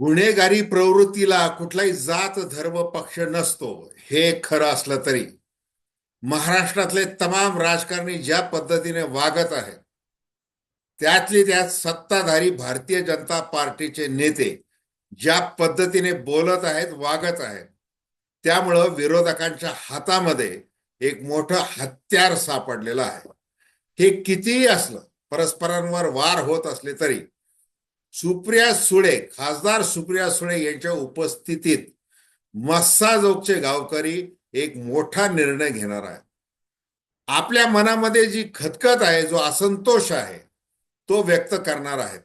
गुन्हेगारी प्रवृत्तीला कुठलाही जात धर्म पक्ष नसतो. हे खरं असलं तरी महाराष्ट्रातले तमाम राजकारणी ज्या पद्धतीने वागत आहेत त्यातली त्यात सत्ताधारी भारतीय जनता पार्टीचे नेते ज्या पद्धतीने बोलत आहेत वागत आहेत त्यामुळं विरोधकांच्या हातामध्ये एक मोठं हत्यार सापडलेलं आहे. हे कितीही असलं परस्परांवर वार होत असले तरी सुप्रिया सुळे खासदार सुप्रिया सुळे यांच्या उपस्थितीत मस्साजोगचे गावकरी एक मोठा निर्णय घेणार आहे आपल्या मनामध्ये जी खतखत आहे जो असंतोष आहे तो व्यक्त करणार आहेत.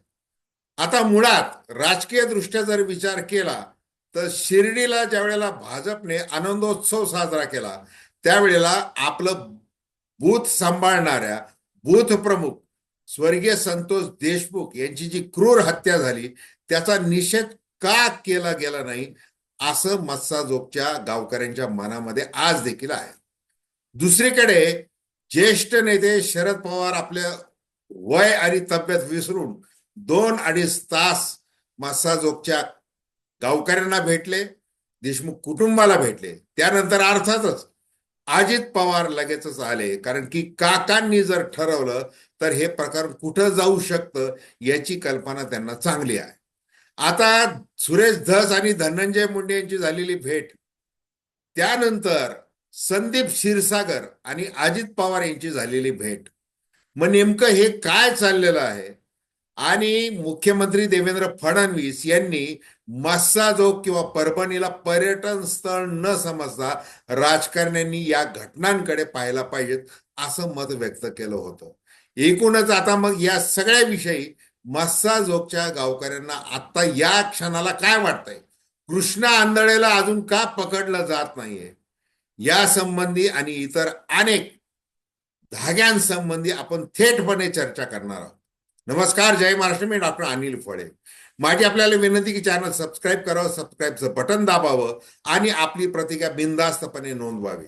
आता मुळात राजकीय दृष्ट्या जर विचार केला तर शिर्डीला ज्या वेळेला भाजपने आनंदोत्सव साजरा केला त्यावेळेला आपलं बूथ सांभाळणाऱ्या बूथ प्रमुख स्वर्गीय संतोष देशमुख यांची जी क्रूर हत्या झाली त्याचा निषेध का केला गेला नाही असं मत्साजोगच्या गावकऱ्यांच्या मनामध्ये आज देखील आहे. दुसरीकडे ज्येष्ठ नेते शरद पवार आपल्या वय आणि तब्येत विसरून दोन अडीच तास मत्साजोगच्या गावकऱ्यांना भेटले देशमुख कुटुंबाला भेटले. त्यानंतर अर्थातच अजित पवार लगेचच आले. कारण की काकांनी जर ठरवलं तर हे प्रकार कुठं जाऊ शकतं याची कल्पना त्यांना चांगली आहे. आता सुरेश धस आणि धनंजय मुंडे यांची झालेली भेट. त्यानंतर संदीप क्षीरसागर आणि अजित पवार यांची झालेली भेट. मग नेमकं हे काय चाललेलं आहे? आणि मुख्यमंत्री देवेंद्र फडणवीस यांनी मस्साजोग किंवा परभणीला पर्यटन स्थळ न समजता राजकारण्यांनी या घटनांकडे पाहायला पाहिजेत असं मत व्यक्त केलं होतं. एकूणच आता मग या सगळ्या विषयी मस्साजोगच्या गावकऱ्यांना आता या क्षणाला काय वाटतंय? कृष्णा आंधळेला अजून का पकडलं जात नाहीये? या संबंधी आणि इतर अनेक धाग्यांसंबंधी आपण थेटपणे चर्चा करणार आहोत. नमस्कार जय महाराष्ट्र मी डॉक्टर अनिल फळे. माझी आपल्याला विनंती की चॅनल सबस्क्राईब करावं सबस्क्राईबचं बटन दाबावं आणि आपली प्रतिक्रिया बिनधास्तपणे नोंदवावी.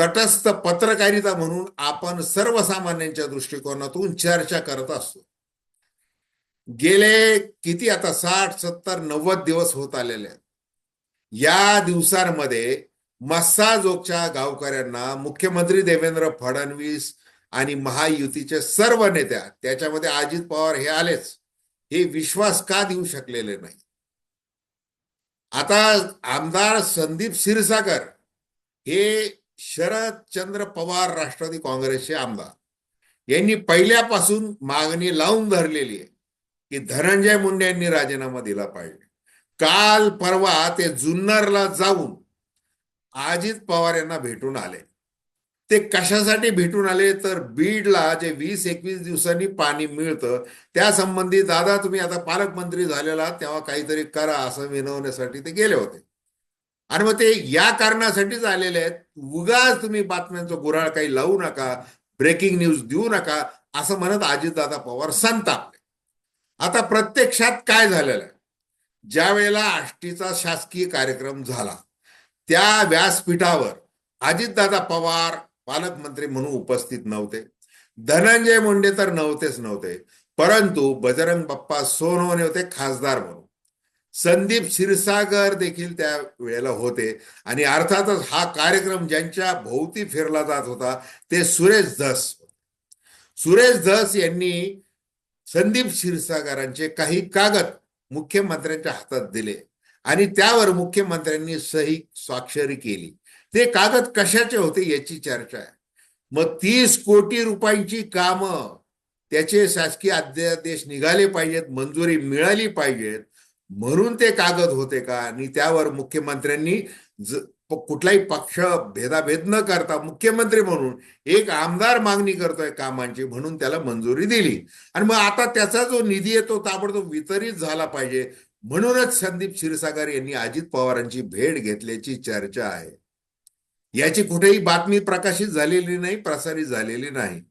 तटस्थ पत्रकारिता म्हणून आपण सर्वसामान्यांच्या दृष्टिकोनातून चर्चा करत असतो. गेले किती आता साठ सत्तर नव्वद दिवस होत आलेले आहेत. या दिवसांमध्ये मस्साजोगच्या गावकऱ्यांना मुख्यमंत्री देवेंद्र फडणवीस आणि महायुतीचे सर्व नेत्या त्याच्यामध्ये अजित पवार हे आलेच. हे विश्वास का देऊ शकलेले नाही? आता आमदार संदीप क्षीरसागर हे शरद चंद्र पवार राष्ट्रवादी काँग्रेसचे आमदार. यांनी पहिल्यापासून मागणी लावून धरलेली आहे की धनंजय मुंडे यांनी राजीनामा दिला पाहिजे. काल परवा ते जुन्नरला जाऊन अजित पवार यांना भेटून आले. ते कशासाठी भेटून आले? तर बीडला जे वीस एकवीस दिवसांनी पाणी मिळतं त्या संबंधी दादा तुम्ही आता पालकमंत्री झालेला तेव्हा काहीतरी करा असं विनवण्यासाठी ते गेले होते. आणि मग ते या कारणासाठीच आलेले आहेत. उगाच तुम्ही बातम्यांचं गुराळ काही लावू नका ब्रेकिंग न्यूज देऊ नका असं म्हणत अजितदादा पवार संतापले. आता प्रत्यक्षात काय झालेलं आहे? ज्या वेळेला आष्टीचा शासकीय कार्यक्रम झाला त्या व्यासपीठावर अजितदादा पवार पालकमंत्री म्हणून उपस्थित नव्हते. धनंजय मुंडे तर नव्हतेच नव्हते. परंतु बजरंग बाप्पा सोनवणे होते खासदार म्हणून. संदीप क्षीरसागर देखील त्या वेळेला होते. आणि अर्थातच हा कार्यक्रम ज्यांच्या भोवती फिरला जात होता ते सुरेश धस सुरेश धस यांनी संदीप क्षीरसागरांचे काही कागद मुख्यमंत्र्यांच्या हातात दिले. आणि त्यावर मुख्यमंत्र्यांनी सही स्वाक्षरी केली. ते कागद कशाचे होते याची चर्चा आहे. मग तीस कोटी रुपयांची कामं त्याचे शासकीय अध्यादेश निघाले पाहिजेत मंजुरी मिळाली पाहिजेत म्हणून ते कागद होते का? आणि त्यावर मुख्यमंत्र्यांनी कुठलाही पक्ष भेदाभेद न करता मुख्यमंत्री म्हणून एक आमदार मागणी करतोय कामांची म्हणून त्याला मंजुरी दिली. आणि मग आता त्याचा जो निधी येतो ताबडतोब वितरित झाला पाहिजे म्हणूनच संदीप क्षीरसागर यांनी अजित पवारांची भेट घेतल्याची चर्चा आहे. याची कुठेही बातमी प्रकाशित झालेली नाही प्रसारित झालेली नाही.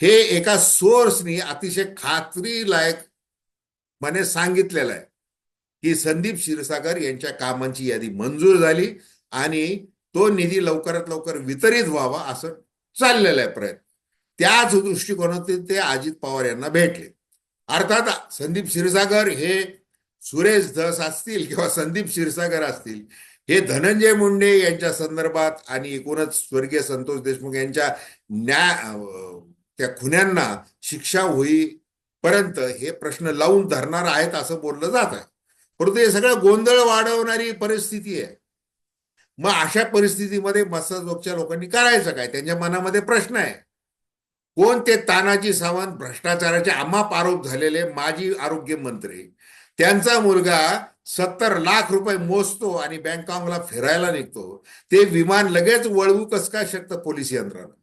हे एका सोर्सनी अतिशय खात्रीलायक मने सांगितलेलं आहे. की संदीप क्षीरसागर यांच्या कामांची यादी मंजूर झाली आणि तो निधी लवकरात लवकर वितरित व्हावा असं चाललेलं आहे प्रयत्न. त्याच दृष्टिकोनातून ते अजित पवार यांना भेटले. अर्थात संदीप क्षीरसागर हे सुरेश धस असतील किंवा संदीप क्षीरसागर असतील हे धनंजय मुंडे यांच्या संदर्भात आणि एकूणच स्वर्गीय संतोष देशमुख यांच्या न्याय त्या खुन्यांना शिक्षा होईपर्यंत हे प्रश्न लावून धरणार आहेत असं बोललं जात आहे. परंतु हे सगळं गोंधळ वाढवणारी परिस्थिती आहे. मग अशा परिस्थितीमध्ये मसाजोगच्या लोकांनी करायचं काय? त्यांच्या मनामध्ये प्रश्न आहे. कोण ते तानाजी सावंत भ्रष्टाचाराचे अमाप आरोप झालेले माजी आरोग्य मंत्री? त्यांचा मुलगा सत्तर लाख रुपये मोजतो आणि बँकॉकला फिरायला निघतो. ते विमान लगेच वळवू कस काय शकतं पोलीस यंत्रणा?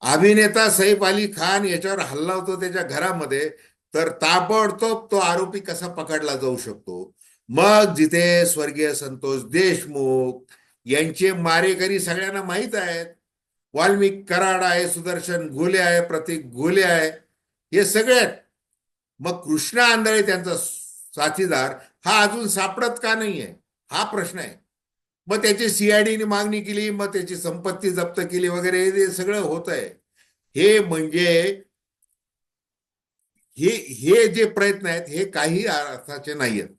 अभिनेता सैफ अली खान याच्यावर हल्ला होतो त्याच्या घरामध्ये. तर ताबडतोब तो आरोपी कसा पकडला जाऊ शकतो? मग जिथे स्वर्गीय संतोष देशमुख यांचे मारेकरी सगळ्यांना माहीत आहेत. वाल्मिक कराड आहे सुदर्शन घोले आहे प्रतीक घोले आहे. हे सगळे मग कृष्णा आंधळे त्यांचा साथीदार हा अजून सापडत का नाहीये? हा प्रश्न आहे. मग त्याची सीआयडीने मागणी केली मग त्याची संपत्ती जप्त केली वगैरे हे सगळं होत आहे हे म्हणजे हे हे जे प्रयत्न आहेत हे काही अर्थाचे नाही आहेत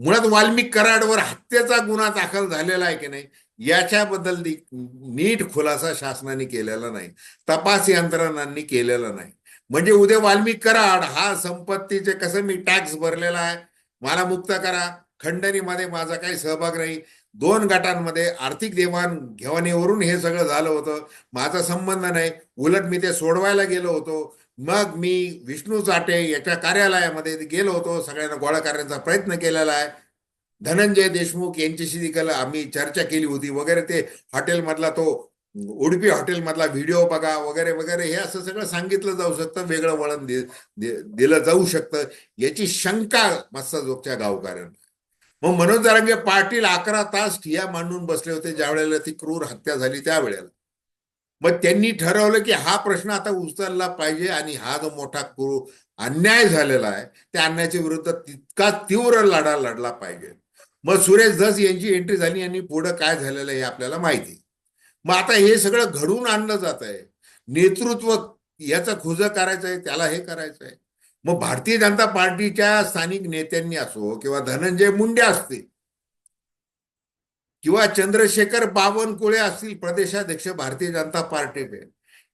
मुळात वाल्मिक कराडवर हत्येचा गुन्हा दाखल झालेला आहे की नाही याच्याबद्दल नीट खुलासा शासनाने केलेला नाही. तपास यंत्रणांनी केलेला नाही. म्हणजे उद्या वाल्मिक कराड हा संपत्तीचे कसं मी टॅक्स भरलेला आहे मला मुक्त करा. खंडणीमध्ये माझा काही सहभाग नाही. दोन गटांमध्ये आर्थिक देवाण घेवाणीवरून हे सगळं झालं होतं. माझा संबंध नाही. उलट मी ते सोडवायला गेलो होतो. मग मी विष्णू चाटे याच्या कार्यालयामध्ये गेलो होतो. सगळ्यांना गोळा करण्याचा प्रयत्न केलेला आहे. धनंजय देशमुख यांच्याशी देखील आम्ही चर्चा केली होती. वगैरे ते हॉटेलमधला तो उडुपी हॉटेलमधला व्हिडिओ बघा वगैरे वगैरे हे असं सगळं सांगितलं जाऊ शकतं वेगळं वळण दिलं जाऊ शकतं याची शंका मस्ताजोगच्या गावकऱ्यांना. मग मनोज दारांगे पाटील अकरा तास ठिया मांडून बसले होते ज्या वेळेला ती क्रूर हत्या झाली त्यावेळेला. मग त्यांनी ठरवलं की हा प्रश्न आता उचलला पाहिजे आणि हा जो मोठा क्रूर अन्याय झालेला आहे त्या अन्यायाच्या विरुद्ध तितका तीव्र लढा लढला पाहिजे. मग सुरेश धस यांची एंट्री झाली आणि पुढं काय झालेलं आहे हे आपल्याला माहिती मग आता हे सगळं घडवून आणलं जात आहे. नेतृत्व याचं खुजं करायचं आहे त्याला हे करायचं आहे. मग भारतीय जनता पार्टीच्या स्थानिक नेत्यांनी असो किंवा धनंजय मुंडे असतील किंवा चंद्रशेखर बावनकुळे असतील प्रदेशाध्यक्ष भारतीय जनता पार्टीचे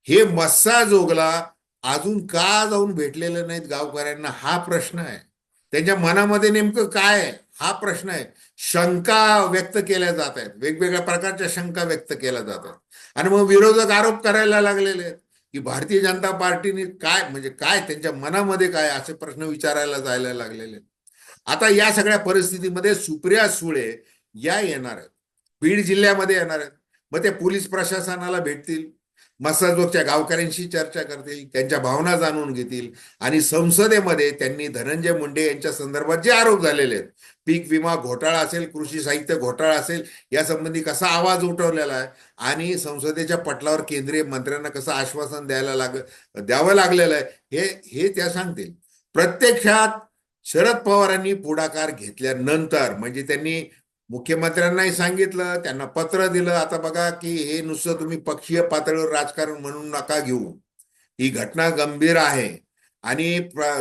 हे मस्सा जोगला अजून का जाऊन भेटलेले नाहीत गावकऱ्यांना हा प्रश्न आहे. त्यांच्या मनामध्ये नेमकं काय आहे? हा प्रश्न आहे. शंका व्यक्त केल्या जात आहेत. वेगवेगळ्या प्रकारच्या शंका व्यक्त केल्या जातात आणि मग विरोधक आरोप करायला लागलेले आहेत की भारतीय जनता पार्टीने काय म्हणजे काय त्यांच्या मनामध्ये काय असे प्रश्न विचारायला जायला लागलेले आता या सगळ्या परिस्थितीमध्ये सुप्रिया सुळे या येणार आहेत. बीड जिल्ह्यामध्ये येणार आहेत. मग ते पोलीस प्रशासनाला भेटतील. मसाजोगच्या गावकऱ्यांशी चर्चा करतील त्यांच्या भावना जाणून घेतील आणि संसदेमध्ये त्यांनी धनंजय मुंडे यांच्या संदर्भात जे आरोप झालेले आहेत पीक विमा घोटाळा असेल कृषी साहित्य घोटाळा असेल यासंबंधी कसा आवाज उठवलेला आहे आणि संसदेच्या पटलावर केंद्रीय मंत्र्यांना कसं आश्वासन द्यायला लाग द्यावं लागलेलं आहे हे हे त्या सांगतील. प्रत्यक्षात शरद पवारांनी पुढाकार घेतल्यानंतर म्हणजे त्यांनी मुख्यमंत्र्यांनाही सांगितलं त्यांना पत्र दिलं. आता बघा की हे नुसतं तुम्ही पक्षीय पातळीवर राजकारण म्हणून नका घेऊ. ही घटना गंभीर आहे. आणि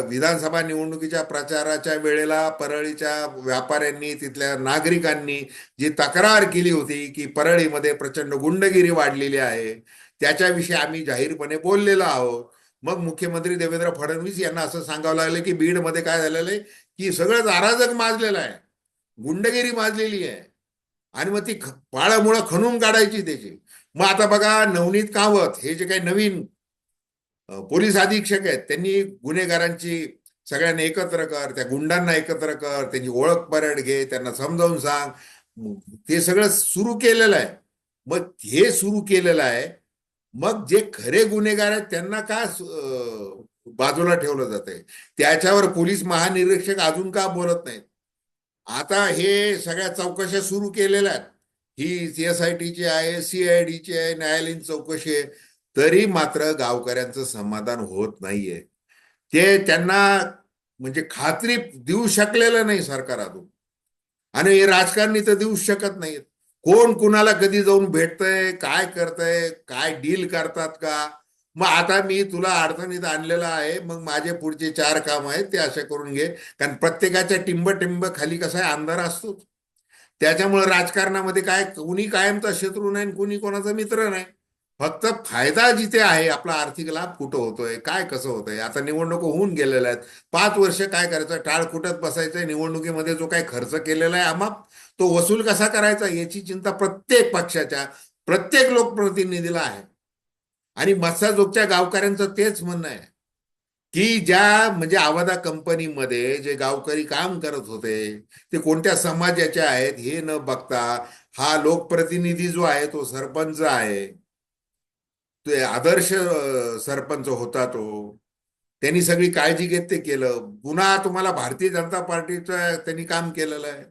विधानसभा निवडणुकीच्या प्रचाराच्या वेळेला परळीच्या व्यापाऱ्यांनी तिथल्या नागरिकांनी जी तक्रार केली होती की परळीमध्ये प्रचंड गुंडगिरी वाढलेली आहे त्याच्याविषयी आम्ही जाहीरपणे बोललेलो आहोत. मग मुख्यमंत्री देवेंद्र फडणवीस यांना असं सांगावं लागलं की बीडमध्ये काय झालेलं आहे? की सगळंच अराजक माजलेलं आहे. गुंडगिरी माजलेली आहे. आणि मग ती ख- पाळामुळं खणून काढायची त्याची. मग आता बघा नवनीत कावत हे जे काही नवीन पोलीस अधीक्षक आहेत त्यांनी गुन्हेगारांची सगळ्यांना एकत्र कर त्या गुंडांना एकत्र कर त्यांची ओळख परेड घे त्यांना समजावून सांग. ते सगळं सुरू केलेलं आहे. मग हे सुरू केलेलं आहे. मग जे खरे गुन्हेगार आहेत त्यांना का बाजूला ठेवलं जात आहे त्याच्यावर पोलीस महानिरीक्षक अजून का बोलत नाहीत? आता हे सगळ्या चौकशा सुरू केलेल्या आहेत. ही सीएसआयटीची आहे सीआयडीची आहे न्यायालयीन चौकशी आहे. तरी मात्र गावकऱ्यांचं समाधान होत नाहीये. ते त्यांना म्हणजे खात्री देऊ शकलेलं नाही सरकार अजून आणि हे राजकारणी तर देऊ शकत नाहीत कोण कुणाला कधी जाऊन भेटतंय काय करतंय काय डील करतात का? मग आता मी तुला अडचणीत आणलेला आहे मग माझे पुढचे चार काम आहेत ते असे करून घे. कारण प्रत्येकाच्या टिंब टिंब खाली कसा आहे अंधार असतो त्याच्यामुळे राजकारणामध्ये काय कुणी कायमचा शत्रू नाही कुणी कोणाचा मित्र नाही. फक्त फायदा जिथे आहे आपला आर्थिक लाभ कुठं होतोय काय कसं होतंय. आता निवडणूक होऊन गेलेल्या आहेत. पाच वर्ष काय करायचं? टाळ कुटत बसायचंय. निवडणुकीमध्ये जो काही खर्च केलेला आहे आमाप तो वसूल कसा करायचा? याची चिंता प्रत्येक पक्षाच्या प्रत्येक लोकप्रतिनिधीला आहे. आणि मत्साजोगच्या गावकऱ्यांचं तेच म्हणणं आहे. की ज्या म्हणजे आवादा कंपनीमध्ये जे गावकरी काम करत होते ते कोणत्या समाजाचे आहेत हे न बघता हा लोकप्रतिनिधी जो आहे तो सरपंच आहे. ते आदर्श सरपंच होता तो. त्यांनी सगळी काळजी घेत ते केलं. पुन्हा तुम्हाला भारतीय जनता पार्टीचं त्यांनी काम केलेलं आहे.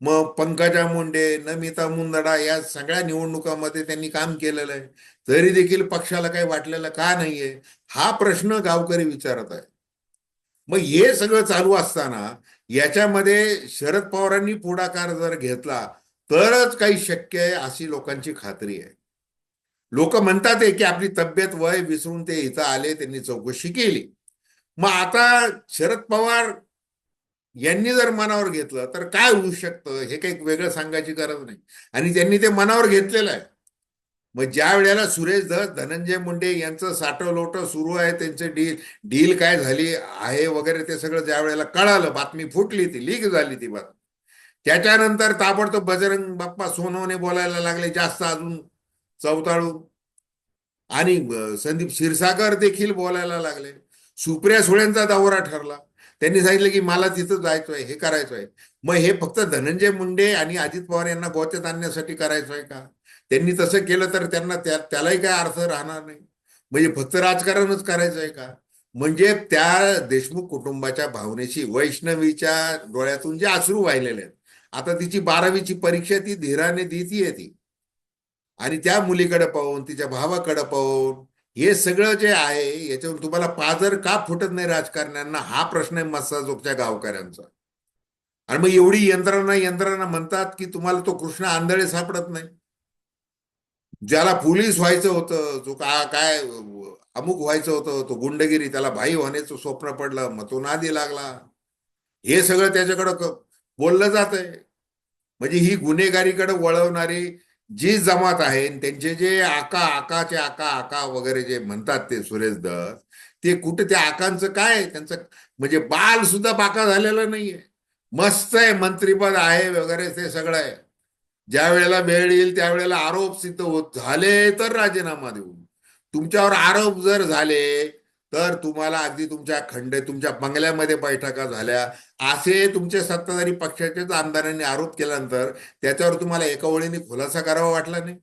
मग पंकजा मुंडे नमिता मुंदडा या सगळ्या निवडणुकामध्ये त्यांनी काम केलेलं आहे. तरी देखील पक्षाला काही वाटलेलं का नाहीये? हा प्रश्न गावकरी विचारत आहे मग हे सगळं चालू असताना याच्यामध्ये शरद पवारांनी पुढाकार जर घेतला तरच काही शक्य आहे अशी लोकांची खात्री आहे. लोक म्हणतात की आपली तब्येत वय विसरून ते इथं आले त्यांनी चौकशी केली. मग आता शरद पवार यांनी जर मनावर घेतलं तर काय होऊ शकतं? हे काही वेगळं सांगायची गरज नाही. आणि त्यांनी ते मनावर घेतलेलं आहे. मग ज्या वेळेला सुरेश धस धनंजय मुंडे यांचं साठं लोटं सुरू आहे त्यांचे डील डील काय झाली आहे वगैरे ते सगळं ज्या वेळेला कळालं बातमी फुटली ती लीक झाली ती बातमी. त्याच्यानंतर ताबडतोब बजरंग बाप्पा सोनवणे बोलायला लागले जास्त अजून चौताळू आणि संदीप क्षीरसागर देखील बोलायला लागले. सुप्रिया सुळेंचा दौरा ठरला. त्यांनी सांगितलं की मला तिथं जायचं आहे हे करायचं आहे मग हे फक्त धनंजय मुंडे आणि अजित पवार यांना गोत्यात आणण्यासाठी करायचं आहे का? त्यांनी तसं केलं तर त्यांना त्या त्यालाही काय अर्थ राहणार नाही. म्हणजे फक्त राजकारणच करायचं आहे का? म्हणजे त्या देशमुख कुटुंबाच्या भावनेशी वैष्णवीच्या डोळ्यातून जे अश्रू वाहिलेले आहेत. आता तिची बारावीची परीक्षा ती धीराने देतीये ती. आणि त्या मुलीकडे पाहून तिच्या भावाकडे पाहून हे सगळं जे आहे याच्यावर तुम्हाला पाजर का फुटत नाही राजकारण्यांना? हा प्रश्न आहे मस्साजोगच्या गावकऱ्यांचा. आणि मग एवढी यंत्रणा यंत्रणा म्हणतात की तुम्हाला तो कृष्ण आंधळे सापडत नाही. ज्याला पोलीस व्हायचं होतं जो का काय अमुक व्हायचं होतं तो गुंडगिरी त्याला भाई होण्याचं स्वप्न पडलं मग तो नादी लागला. हे सगळं त्याच्याकडं बोललं जात आहे म्हणजे ही गुन्हेगारीकडे वळवणारी जी जमात आहे त्यांचे जे आका आकाचे आका आका वगैरे जे म्हणतात ते सुरेश दस ते कुठे त्या आकांचं काय त्यांचं म्हणजे बाल सुद्धा बाका झालेलं नाहीये. मस्त आहे मंत्रीपद आहे वगैरे ते सगळं आहे. ज्या वेळेला वेळ येईल त्यावेळेला आरोप सिद्ध होत झाले तर राजीनामा देऊ तुमच्यावर आरोप जर झाले तर तुम्हाला अगदी तुमच्या खंड तुमच्या बंगल्यामध्ये बैठका झाल्या. असे तुमचे सत्ताधारी पक्षाच्याच आमदारांनी आरोप केल्यानंतर त्याच्यावर तुम्हाला एका ओळीने खुलासा करावा वाटला नाही?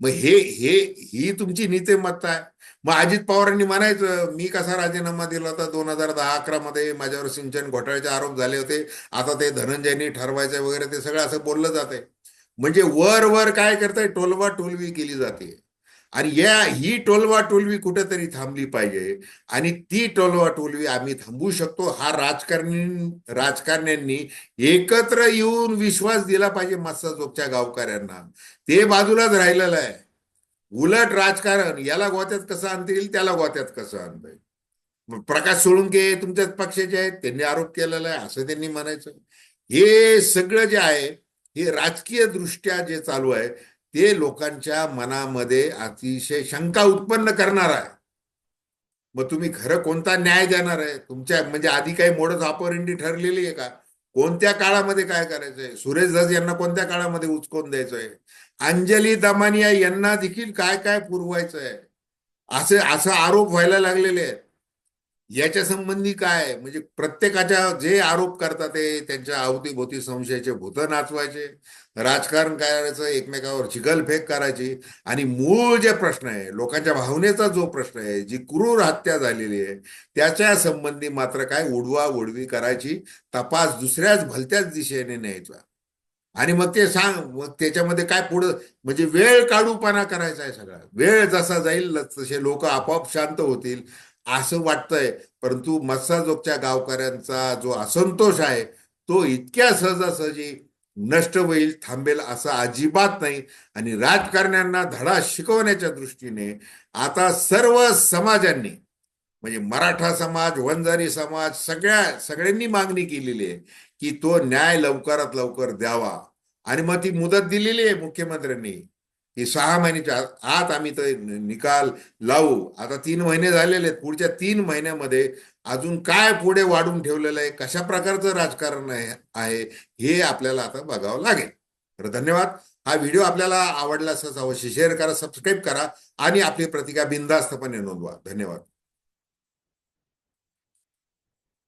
मग हे हे ही तुमची नीतिमत्ता आहे. मग अजित पवारांनी म्हणायचं मी कसा राजीनामा दिला होता दोन हजार दहा अकरा मध्ये? माझ्यावर सिंचन घोटाळ्याचे आरोप झाले होते. आता ते धनंजयनी ठरवायचं वगैरे ते सगळं असं बोललं जाते म्हणजे वर वर काय करताय? टोलवा टोलवी केली जाते. आणि या ही टोलवा टोलवी कुठेतरी थांबली पाहिजे. आणि ती टोलवा टोलवी आम्ही थांबवू शकतो. हा राजकारणी राजकारण्यांनी एकत्र येऊन विश्वास दिला पाहिजे मत्साजोगच्या गावकऱ्यांना. ते बाजूलाच राहिलेलं आहे. उलट राजकारण याला गोत्यात कसं आणता येईल त्याला गोत्यात कसं आणता येईल? प्रकाश सोळुंके तुमच्याच पक्षाचे आहेत त्यांनी आरोप केलेला आहे असं त्यांनी म्हणायचं. हे सगळं जे आहे हे राजकीय दृष्ट्या जे चालू आहे ते लोकांच्या मनामध्ये अतिशय शंका उत्पन्न करणार आहे. मग तुम्ही खरं कोणता न्याय देणार आहे? तुमच्या म्हणजे आधी काही मोडच ऑपॉर्च्युनिटी ठरलेली आहे का? कोणत्या काळामध्ये काय करायचंय सुरेश धस यांना कोणत्या काळामध्ये उचकून द्यायचंय अंजली दमानिया यांना देखील काय काय पुरवायचं आहे? असे असं आरोप व्हायला लागलेले आहेत. याच्या संबंधी काय? म्हणजे प्रत्येकाच्या जे आरोप करतात ते त्यांच्या अवतीभोवती संशयाचे भूत नाचवायचे. राजकारण करायचं एकमेकावर चिखलफेक करायची. आणि मूळ जे प्रश्न आहे लोकांच्या भावनेचा जो प्रश्न आहे जी क्रूर हत्या झालेली आहे त्याच्या संबंधी मात्र काय उडवा उडवी करायची तपास दुसऱ्याच भलत्याच दिशेने न्यायचा. आणि मग ते सांग मग त्याच्यामध्ये काय पुढं म्हणजे वेळ काढूपणा करायचा आहे सगळा. वेळ जसा जाईल तसे लोक आपोआप शांत होतील. असं वाटतंय. परंतु मत्साजोगच्या गावकऱ्यांचा जो असंतोष आहे तो इतक्या सहजासहजी नष्ट होईल थांबेल असं अजिबात नाही. आणि राजकारण्यांना धडा शिकवण्याच्या दृष्टीने आता सर्व समाजांनी म्हणजे मराठा समाज वंजारी समाज सगळ्या सगळ्यांनी मागणी केलेली आहे की तो न्याय लवकरात लवकर द्यावा. आणि मग ती मुदत दिलेली आहे मुख्यमंत्र्यांनी. की सहा महिन्याच्या आत- आम्ही तर निकाल लावू. आता तीन महिने झालेले आहेत. पुढच्या तीन महिन्यामध्ये अजून काय पुढे वाढून ठेवलेलं आहे? कशा प्रकारचं राजकारण आहे हे आपल्याला आता बघावं लागेल. तर धन्यवाद. हा व्हिडिओ आपल्याला आवडला असं अवश्य शेअर करा सबस्क्राईब करा आणि आपली प्रतिका बिनधास्तपणे नोंदवा. धन्यवाद.